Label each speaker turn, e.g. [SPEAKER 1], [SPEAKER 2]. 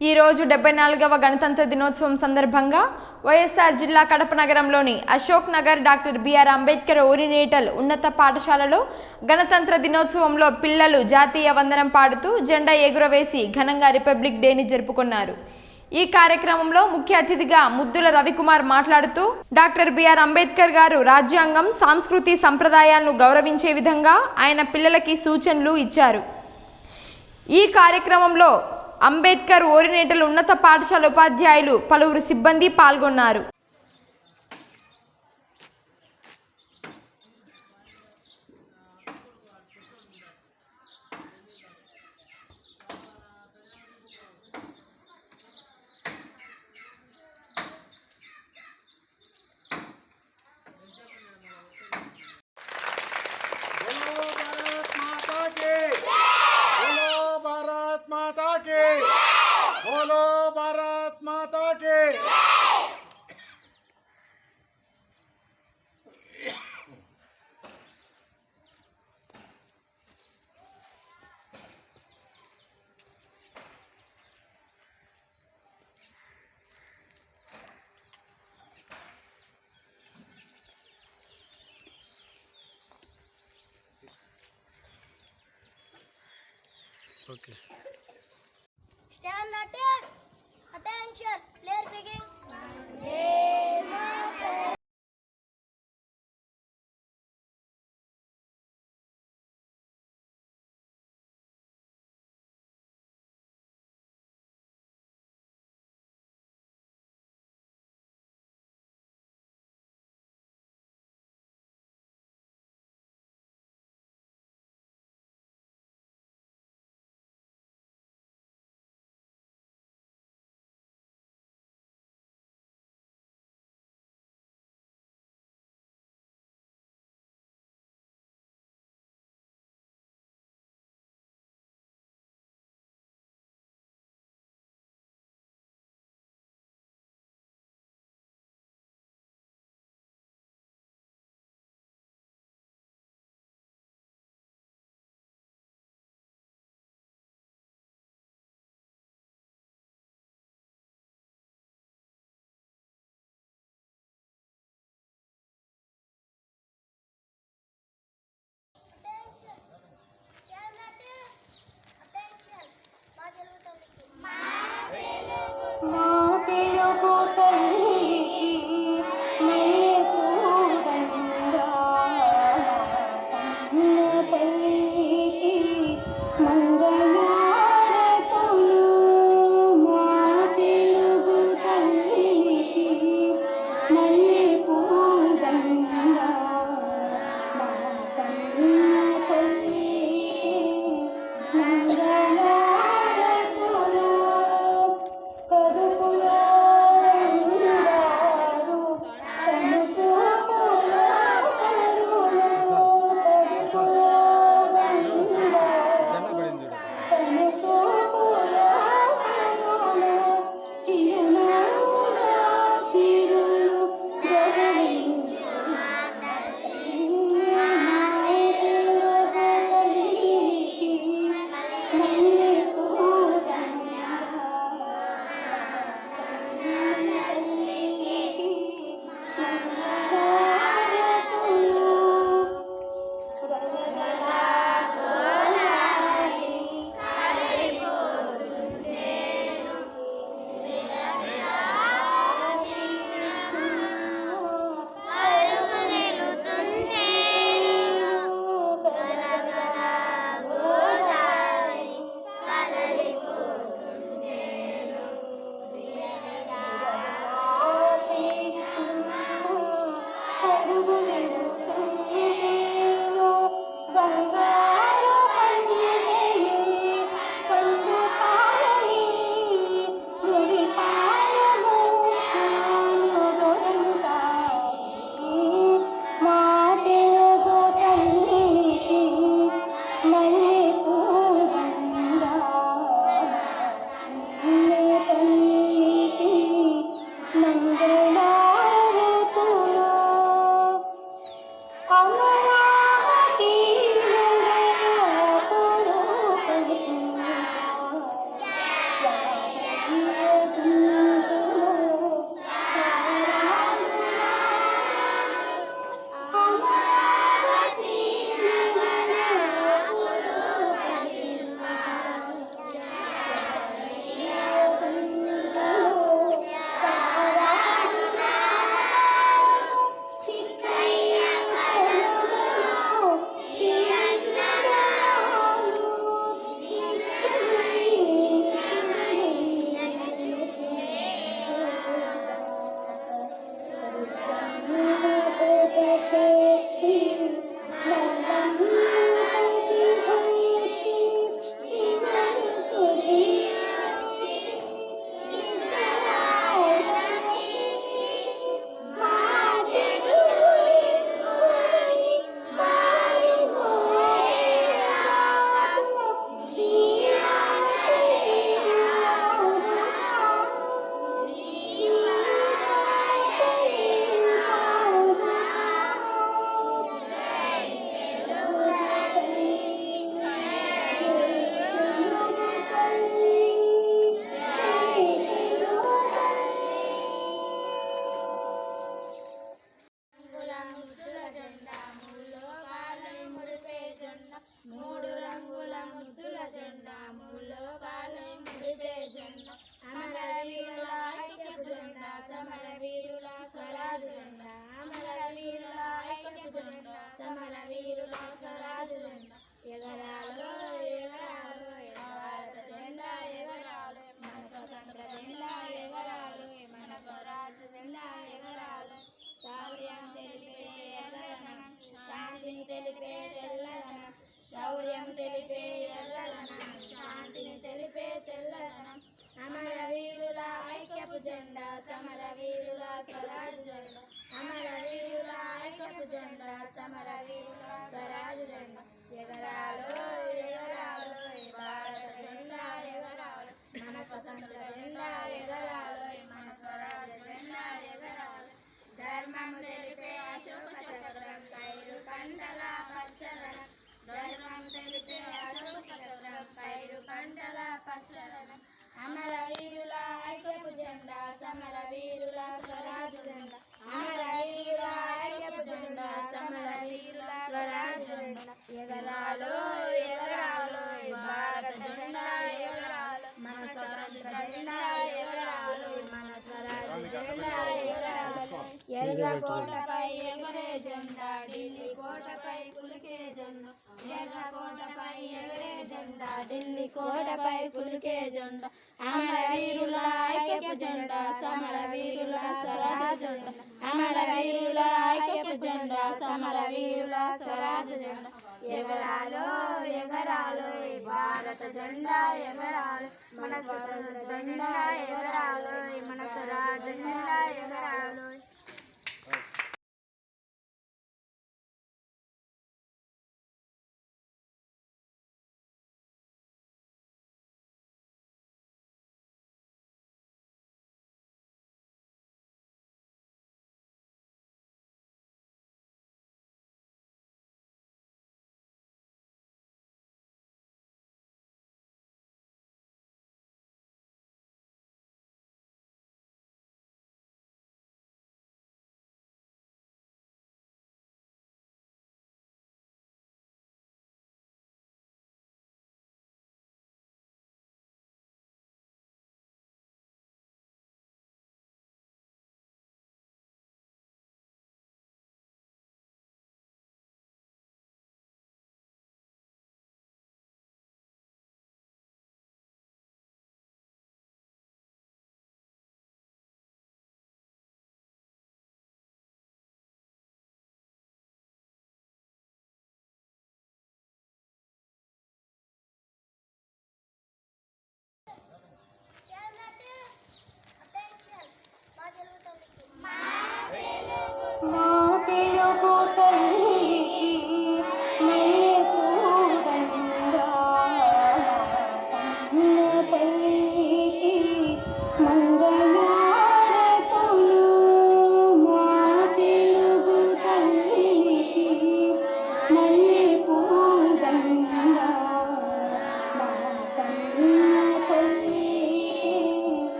[SPEAKER 1] ఈరోజు డెబ్బై నాలుగవ గణతంత్ర దినోత్సవం సందర్భంగా వైఎస్ఆర్ జిల్లా కడప నగరంలోని Ashok Nagar doctor BR Ambedkar oriental ఉన్నత పాఠశాలలో గణతంత్ర దినోత్సవంలో పిల్లలు జాతీయ వందనం పాడుతూ జెండా ఎగురవేసి ఘనంగా రిపబ్లిక్ డేని జరుపుకున్నారు. ఈ కార్యక్రమంలో ముఖ్య అతిథిగా ముద్దుల రవికుమార్ మాట్లాడుతూ డాక్టర్ బిఆర్ అంబేద్కర్ గారు రాజ్యాంగం సాంస్కృతి సంప్రదాయాలను గౌరవించే విధంగా ఆయన పిల్లలకి సూచనలు ఇచ్చారు. ఈ కార్యక్రమంలో అంబేద్కర్ ఓరినేటల్ ఉన్నత పాఠశాల ఉపాధ్యాయులు పలువురు సిబ్బంది పాల్గొన్నారు.
[SPEAKER 2] Stand notice. Attention. Player begin. శాంతిని తెలిపే తెల్లదనం శౌర్యం తెలిపే ఎల్లదనం శాంతిని తెలిపే తెల్లదనం. అమర వీరుల ఐక్యపు జెండా సమర వీరుల స్వరాజ్ జెండా. ఎగరాలో ఎగరాలో భారత జెండా ఎగరాలో మన స్వరాజ్య జెండా ఎగరాలో మన స్వరాజ్య జెండా ఎర్ర కోటపై ఎగరే జెండా ఢిల్లీ కోటపై కులికే జెండా. ఎర్ర కోటపై ఎగరే జెండా ఢిల్లీ కోటపై కులికే జెండా. అమర వీరుల ఐక్యపు జెండా సమర వీరుల స్వరాజ జెండా. అమర వీరుల ఐక్యపు జెండా సమర వీరుల స్వరాజ జెండా. ఎగరాలో ఎగరాలో భారత జెండా ఎగరాలు. మన స్వతంత్ర జెండా ఎగరాలో మన స్వరాజ జెండా ఎగరాలో.